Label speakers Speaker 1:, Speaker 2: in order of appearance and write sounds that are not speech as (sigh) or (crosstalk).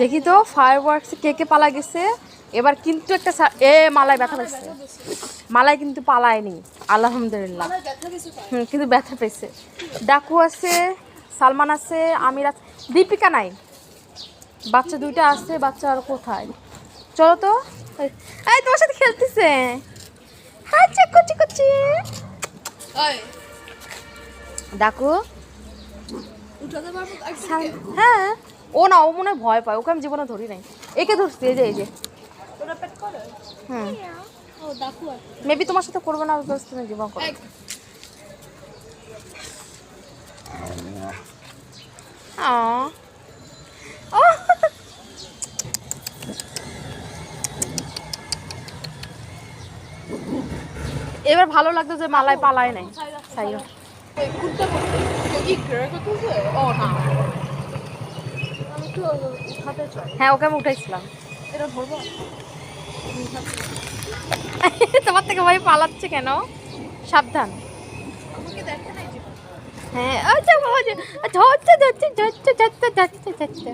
Speaker 1: দেখি তো fire works কে কে পালা গেছে? এবার কিন্তু একটা এ মালায় ব্যথা পেয়েছে মালায় কিন্তু পালায়নি আলহামদুলিল্লাহ। হুম কিন্তু ব্যথা পেয়েছে। ডাকু আছে সালমান আছে আমির আছে দীপিকা নাই। বাচ্চা দুইটা আছে বাচ্চা আর কোথায়? চলো তো। এই- তোমার সাথে খেলতেছে। চিকু চিকু চি ডাকু
Speaker 2: উঠাতে পারব?
Speaker 1: হ্যাঁ। ও না ও মনে ভয় পায়। ওকে আমি জীবনে ধরি নাই। একে ধরছি এই যে এই যে। হুম। মেবি তোমার সাথে করব না বিকজ তুমি জীবন করো। এবার ভালো লাগতো যে মালায় পালায় নাই।
Speaker 2: কুর্তা ও না।
Speaker 1: হ্যাঁ ওকে আমি উঠাইছিলাম।
Speaker 2: এটা ধরবো? (laughs)
Speaker 1: তোমার থেকে ভাই পালাচ্ছে কেন? সাবধান। হ্যাঁ আচ্ছা বাবা ধরছে ধরছে ধরছে ধরছে ধরছে ধরছে